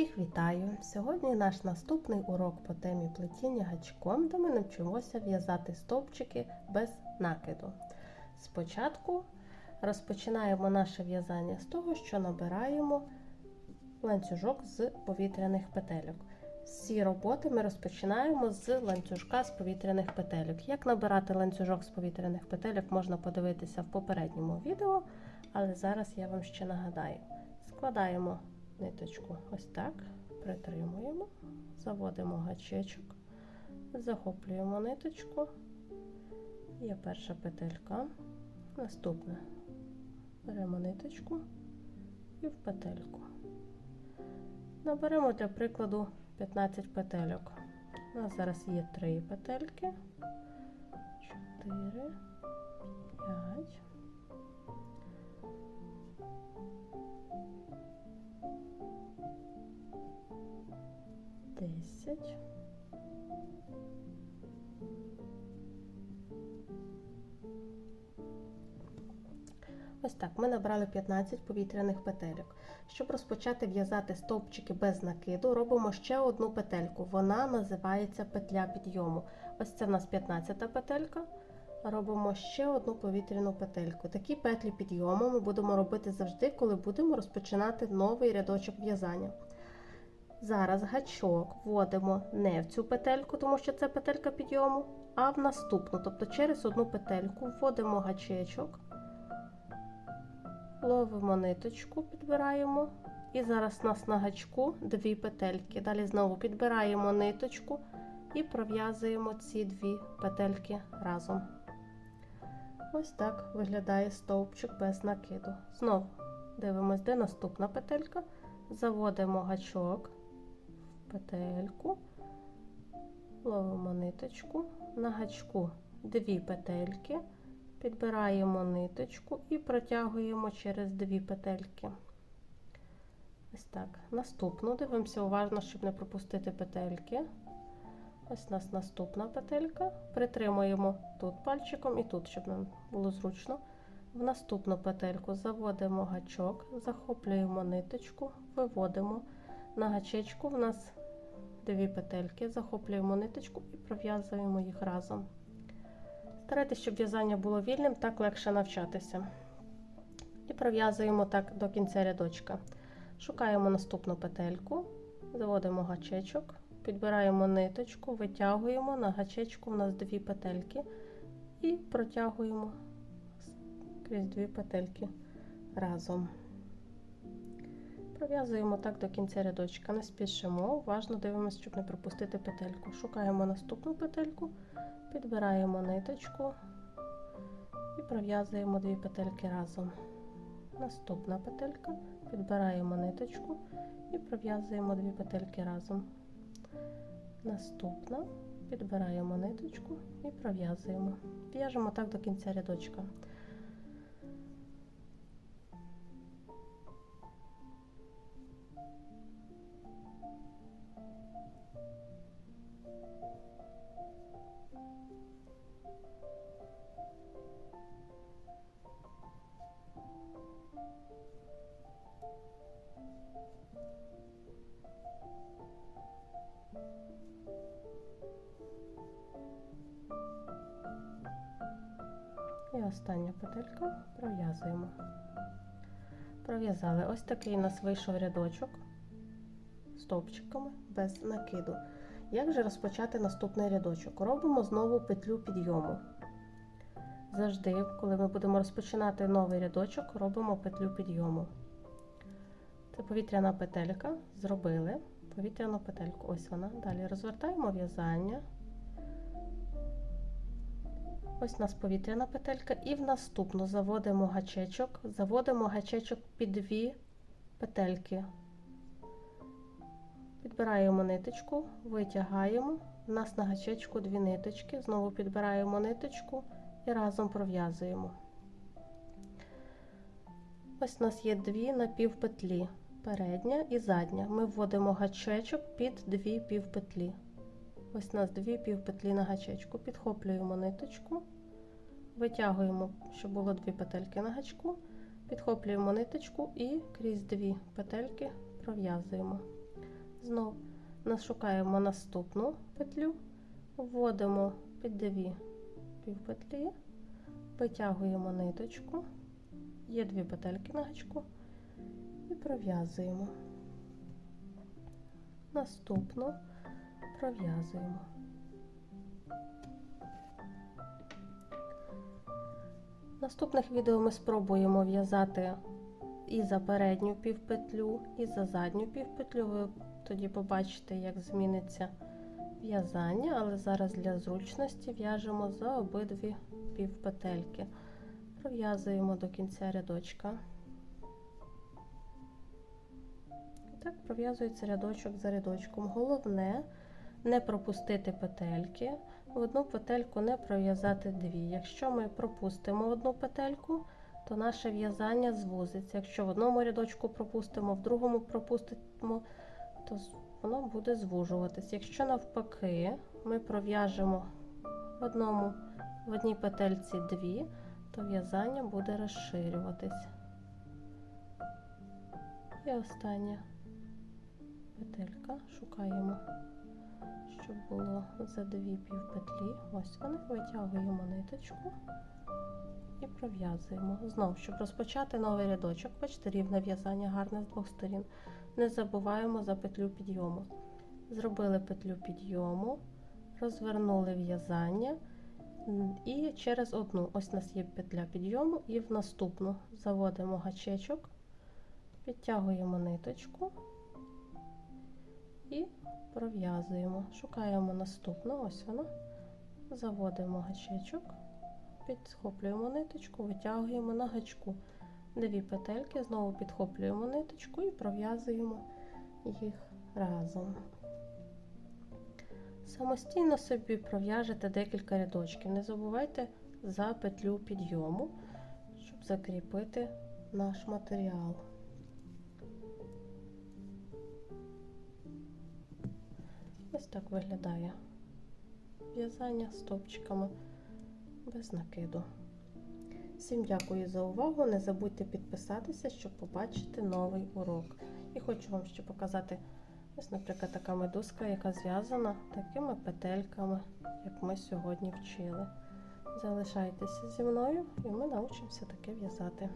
Всіх вітаю! Сьогодні наш наступний урок по темі плетіння гачком, де ми навчимося в'язати стовпчики без накиду. Спочатку розпочинаємо наше в'язання з того, що набираємо ланцюжок з повітряних петельок. Всі роботи ми розпочинаємо з ланцюжка з повітряних петельок. Як набирати ланцюжок з повітряних петельок, можна подивитися в попередньому відео, але зараз я вам ще нагадаю. Складаємо ниточку ось так, притримуємо, заводимо гачечок, захоплюємо ниточку. Є перша петелька. Наступне беремо ниточку і в петельку. Наберемо для прикладу 15 петельок. У нас зараз є 3 петельки, 4, 5. Десять. Ось так, ми набрали 15 повітряних петельок. Щоб розпочати в'язати стовпчики без накиду, робимо ще одну петельку. Вона називається петля підйому. Ось це в нас 15 петелька. Робимо ще одну повітряну петельку. Такі петлі підйому ми будемо робити завжди, коли будемо розпочинати новий рядочок в'язання. Зараз гачок вводимо не в цю петельку, тому що це петелька підйому, а в наступну. Тобто через одну петельку вводимо гачечок, ловимо ниточку, підбираємо. І зараз у нас на гачку дві петельки. Далі знову підбираємо ниточку і пров'язуємо ці дві петельки разом. Ось так виглядає стовпчик без накиду. Знову дивимось, де наступна петелька. Заводимо гачок петельку, ловимо ниточку, на гачку дві петельки, підбираємо ниточку і протягуємо через дві петельки. Ось так. Наступну дивимося уважно, щоб не пропустити петельки. Ось у нас наступна петелька. Притримуємо тут пальчиком і тут, щоб нам було зручно. В наступну петельку заводимо гачок, захоплюємо ниточку, виводимо. На гачечку в нас дві петельки, захоплюємо ниточку і пров'язуємо їх разом. Старайтесь, щоб в'язання було вільним, так легше навчатися. І пров'язуємо так до кінця рядочка. Шукаємо наступну петельку, заводимо гачечок, підбираємо ниточку, витягуємо на гачечку у нас дві петельки і протягуємо крізь дві петельки разом. Пров'язуємо так до кінця рядочка, не спішимо, уважно дивимося, щоб не пропустити петельку. Шукаємо наступну петельку, підбираємо ниточку і пров'язуємо дві петельки разом. Наступна петелька, підбираємо ниточку і пров'язуємо дві петельки разом. Наступна, підбираємо ниточку і пров'язуємо. В'яжемо так до кінця рядочка. І остання петелька пров'язуємо. Пров'язали. Ось такий у нас вийшов рядочок стовпчиками без накиду. Як же розпочати наступний рядочок? Робимо знову петлю підйому. Завжди, коли ми будемо розпочинати новий рядочок, робимо петлю підйому. Це повітряна петелька, зробили повітряну петельку. Ось вона. Далі розвертаємо в'язання. Ось у нас повітряна петелька, і в наступну заводимо гачечок, заводимо гачечок під дві петельки. Підбираємо ниточку, витягаємо. У нас на гачечку дві ниточки, знову підбираємо ниточку і разом пров'язуємо. Ось у нас є дві напівпетлі, передня і задня. Ми вводимо гачечок під дві півпетлі. Ось у нас дві півпетлі на гачечку. Підхоплюємо ниточку, витягуємо, щоб було дві петельки на гачку, підхоплюємо ниточку і крізь дві петельки пров'язуємо. Знов нашукаємо наступну петлю, вводимо під дві півпетлі, витягуємо ниточку, є дві петельки на гачку і пров'язуємо. Наступну пров'язуємо. В наступних відео ми спробуємо в'язати і за передню півпетлю, і за задню півпетлю. Ви тоді побачите, як зміниться в'язання, але зараз для зручності в'яжемо за обидві півпетельки. Пров'язуємо до кінця рядочка. І Так, пров'язується рядочок за рядочком. Головне не пропустити петельки. В одну петельку не пров'язати дві. Якщо ми пропустимо одну петельку, то наше в'язання звузиться. Якщо в одному рядочку пропустимо, в другому пропустимо, то воно буде звужуватись. Якщо навпаки, ми пров'яжемо в одному в одній петельці дві, то в'язання буде розширюватись. І остання петелька шукаємо, щоб було за дві півпетлі. Ось вони, витягуємо ниточку і пров'язуємо. Знову, щоб розпочати новий рядочок, бачите, рівне в'язання гарне з двох сторін. Не забуваємо за петлю підйому. Зробили петлю підйому, розвернули в'язання і через одну, ось у нас є петля підйому, і в наступну заводимо гачечок, підтягуємо ниточку і пров'язуємо. Шукаємо наступну, ось вона, заводимо гачечок, підхоплюємо ниточку, витягуємо на гачку дві петельки, знову підхоплюємо ниточку і пров'язуємо їх разом. Самостійно собі пров'яжете декілька рядочків. Не забувайте за петлю підйому, щоб закріпити наш матеріал. Ось так виглядає в'язання стовпчиками без накиду. Всім дякую за увагу. Не забудьте підписатися, щоб побачити новий урок. І хочу вам ще показати ось, наприклад, така медузка, яка зв'язана такими петельками, як ми сьогодні вчили. Залишайтеся зі мною і ми навчимося таке в'язати.